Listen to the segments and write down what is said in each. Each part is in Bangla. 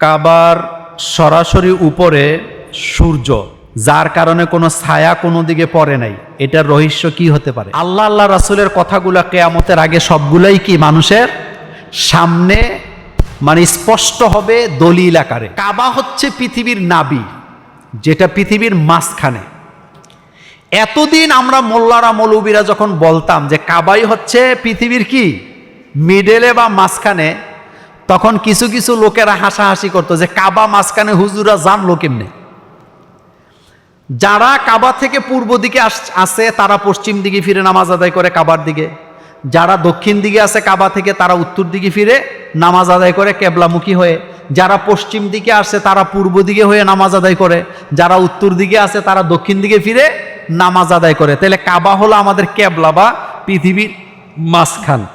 কাবার সরাসরি উপরে সূর্য, যার কারণে কোনো ছায়া কোনো দিকে পড়ে নাই। এটার রহস্য কি হতে পারে? আল্লাহ আল্লাহ রাসুলের কথাগুলো কেয়ামতের আগে সবগুলাই কি মানুষের? সামনে মানে স্পষ্ট হবে দলিল আকারে। কাবা হচ্ছে পৃথিবীর নাবি, যেটা পৃথিবীর মাঝখানে। এতদিন আমরা মোল্লারা, মৌলবীরা যখন বলতাম যে কাবাই হচ্ছে পৃথিবীর কি? মিডেলে বা মাঝখানে তখন কিছু কিছু লোকেরা হাসাহাসি করতো যে কাবা মাঝখানে হুজুরা জানলো কেমনে? যারা কাবা থেকে পূর্ব দিকে আস- তারা পশ্চিম দিকে ফিরে নামাজ আদায় করে কাবার দিকে। যারা দক্ষিণ দিকে আসে কাবা থেকে, তারা উত্তর দিকে ফিরে নামাজ আদায় করে কেবলামুখী হয়ে। যারা পশ্চিম দিকে আসে, তারা পূর্ব দিকে হয়ে নামাজ আদায় করে। যারা উত্তর দিকে আসে, তারা দক্ষিণ দিকে ফিরে নামাজ আদায় করে। তাহলে কাবা হলো আমাদের কেবলা বা পৃথিবীর মাঝখান।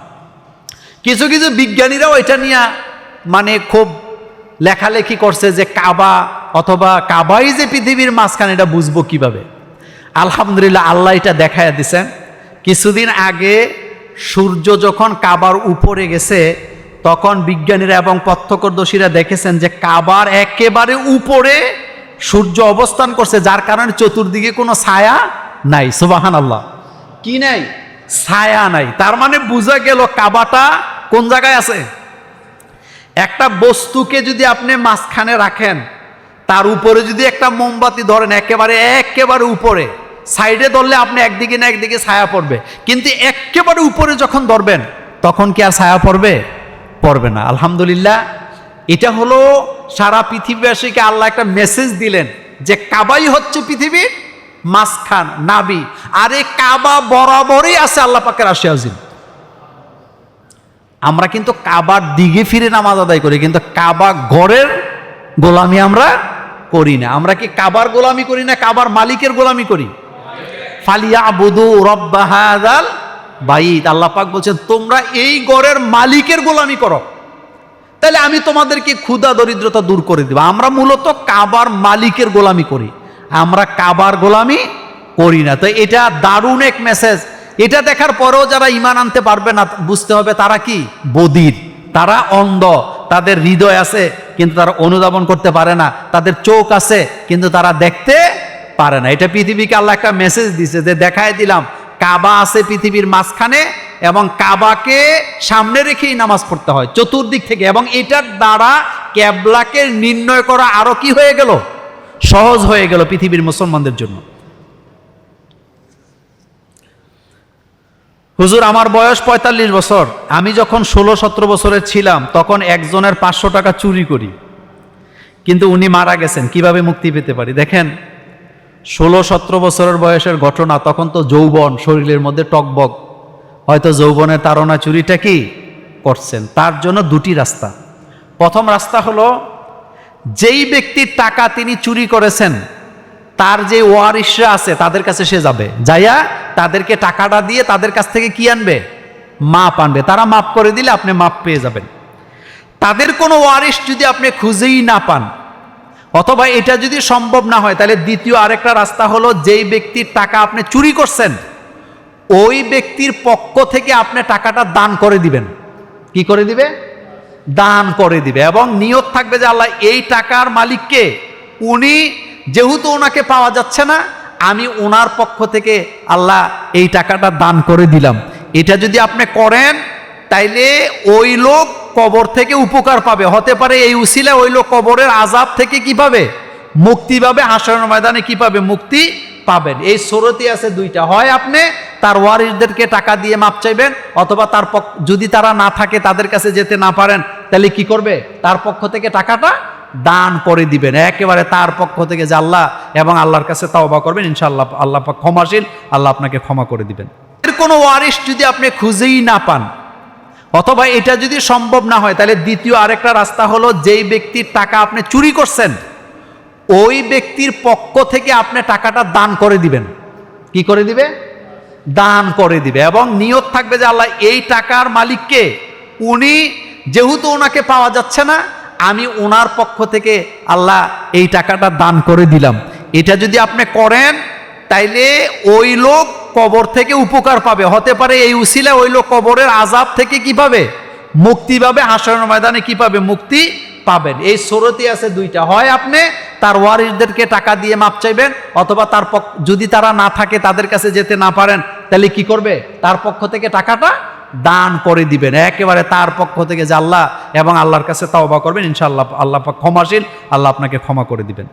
কিছু কিছু বিজ্ঞানীরাও এটা নিয়ে মানে খুব লেখালেখি করছে যে কাবা অথবা কাবাই যে পৃথিবীর মাঝখানে এটা বুঝব কীভাবে? আলহামদুলিল্লাহ আল্লাহ এটা দেখায় দিছেন। কিছুদিন আগে সূর্য যখন কাবার উপরে গেছে তখন বিজ্ঞানীরা এবং প্রত্যক্ষদর্শীরা দেখেছেন যে কাবার একেবারে উপরে সূর্য অবস্থান করছে যার কারণে চতুর্দিকে কোনো ছায়া নাই। সুবাহান আল্লাহ কি নাই? ছায়া নাই। তার মানে বোঝা গেল কাবাটা কোন জায়গায় আছে? একটা বস্তুকে যদি আপনি মাঝখানে রাখেন, তার উপরে যদি একটা মোমবাতি ধরেন, একেবারে একেবারে উপরে, সাইডে ধরলে আপনি একদিকে না একদিকে ছায়া পড়বে। কিন্তু একেবারে উপরে যখন ধরবেন, তখন কি আর ছায়া পড়বে? পড়বে না। আলহামদুলিল্লাহ, এটা হলো সারা পৃথিবীবাসীকে আল্লাহ একটা মেসেজ দিলেন যে কাবাই হচ্ছে পৃথিবীর মাঝখান নাবি আর এই কাবা বরাবরই আছে আল্লাহ পাকের আসে আজিম। আমরা কিন্তু কাবার দিকে ফিরে নামাজ আদায় করি, কিন্তু কাবা ঘরের গোলামি আমরা করি না। আমরা কি কাবার গোলামি করি না কাবার মালিকের গোলামি করি? ফালিয়া বুধু রব্বাহাদাল বাইদ আল্লাহ পাক বলছেন, তোমরা এই গড়ের মালিকের গোলামি করো। তাহলে আমি তোমাদেরকে ক্ষুধা, দরিদ্রতা দূর করে দেব। আমরা মূলত কাবার মালিকের গোলামি করি। আমরা কাবার গোলামি করি না। তো এটা দারুণ এক মেসেজ এটা দেখার পরেও যারা ইমান আনতে পারবে না, বুঝতে হবে তারা কি? বদির। তারা অন্ধ, তাদের হৃদয় আছে, কিন্তু তারা অনুধাবন করতে পারে না। তাদের চোখ আছে, কিন্তু তারা দেখতে পারে না। এটা পৃথিবীকে আল্লাহ একটা মেসেজ দিছে যে, দেখায় দিলাম, কাবা আছে পৃথিবীর মাঝখানে এবং কাবাকে সামনে রেখেই নামাজ পড়তে হয়, চতুর্দিক থেকে। এবং এটার দ্বারা ক্যাবলাকে নির্ণয় করা আরও কি হয়ে গেল? সহজ হয়ে গেল পৃথিবীর মুসলমানদের জন্য। হুজুর, আমার বয়স পঁয়তাল্লিশ বছর। আমি যখন ষোলো সতেরো বছরের ছিলাম, তখন একজনের পাঁচশো টাকা চুরি করি। কিন্তু উনি মারা গেছেন, কীভাবে মুক্তি পেতে পারি? দেখেন, ষোলো সতেরো বছরের বয়সের ঘটনা, তখন তো যৌবন, শরীরের মধ্যে টকবক। হয়তো যৌবনের তাড়না চুরিটা কি? করছেন। তার জন্য দুটি রাস্তা। প্রথম রাস্তা হলো, যেই ব্যক্তির টাকা তিনি চুরি করেছেন তার যে ওয়ারিসরা আছে, তাদের কাছে সে যাবে। যাইয়া তাদেরকে টাকাটা দিয়ে তাদের কাছ থেকে কি আনবে? মাপ আনবে। তারা মাপ করে দিলে আপনি মাপ পেয়ে যাবেন। তাদের কোনো ওয়ারিস যদি আপনি খুঁজেই না পান, অথবা এটা যদি সম্ভব না হয়, তাহলে দ্বিতীয় আরেকটা রাস্তা হলো যেই ব্যক্তির টাকা আপনি চুরি করছেন, ওই ব্যক্তির পক্ষ থেকে আপনি টাকাটা দান করে দিবেন। কি করে দিবে? দান করে দিবে। এবং নিয়ত থাকবে যে আল্লাহ এই টাকার মালিককে উনি যেহেতু ওনাকে পাওয়া যাচ্ছে না, আমি ওনার পক্ষ থেকে আল্লাহ এই টাকাটা দান করে দিলাম। এটা যদি আপনি করেন, তাইলে ওই লোক কবর থেকে উপকার পাবে। হতে পারে এই উসিলা ওই লোক কবরের আজাব থেকে কি পাবে? মুক্তি পাবে হাসনের ময়দানে কি পাবে? মুক্তি পাবেন। এই সরতি আছে দুইটা। হয় আপনি তার ওয়ারিসদেরকে টাকা দিয়ে মাপ চাইবেন, অথবা তার যদি তারা না থাকে, তাদের কাছে যেতে না পারেন, তাহলে কি করবে? তার পক্ষ থেকে টাকাটা দান করে দিবেন। একেবারে তার পক্ষ থেকে যে আল্লাহ এবং আল্লাহর কাছে তাওবা করবেন, ইনশাআল্লাহ আল্লাহ ক্ষমাশীল, আল্লাহ আপনাকে ক্ষমা করে দিবেন। এর কোনো ওয়ারিস যদি আপনি খুঁজেই না পান, অথবা এটা যদি সম্ভব না হয়, তাহলে দ্বিতীয় আরেকটা রাস্তা হলো যেই ব্যক্তির টাকা আপনি চুরি করছেন, ওই ব্যক্তির পক্ষ থেকে আপনি টাকাটা দান করে দিবেন। কি করে দিবে? দান করে দিবে এবং নিয়ত থাকবে যে আল্লাহ এই টাকার মালিককে, উনি যেহেতু ওনাকে পাওয়া যাচ্ছে না আমি ওনার পক্ষ থেকে আল্লাহ এই টাকাটা দান করে দিলাম। এটা যদি আপনি করেন, তাইলে ওই লোক কবর থেকে উপকার পাবে। হতে পারে এই উসিলা ওই লোক কবরের আজাব থেকে কি পাবে? মুক্তি পাবে হাসনের ময়দানে কি পাবে? মুক্তি পাবেন। এই সরতি আছে দুইটা। হয় আপনি তার ওয়ারিসদেরকে টাকা দিয়ে মাপ চাইবেন, অথবা তার যদি তারা না থাকে, তাদের কাছে যেতে না পারেন, তাহলে কি করবে? তার পক্ষ থেকে টাকাটা দান করে দিবেন। একেবারে তার পক্ষ থেকে যে আল্লাহ এবং আল্লাহর কাছে তাওবা করবেন, ইনশাআল্লাহ আল্লাহ ক্ষমাশীল, আল্লাহ আপনাকে ক্ষমা করে দিবেন।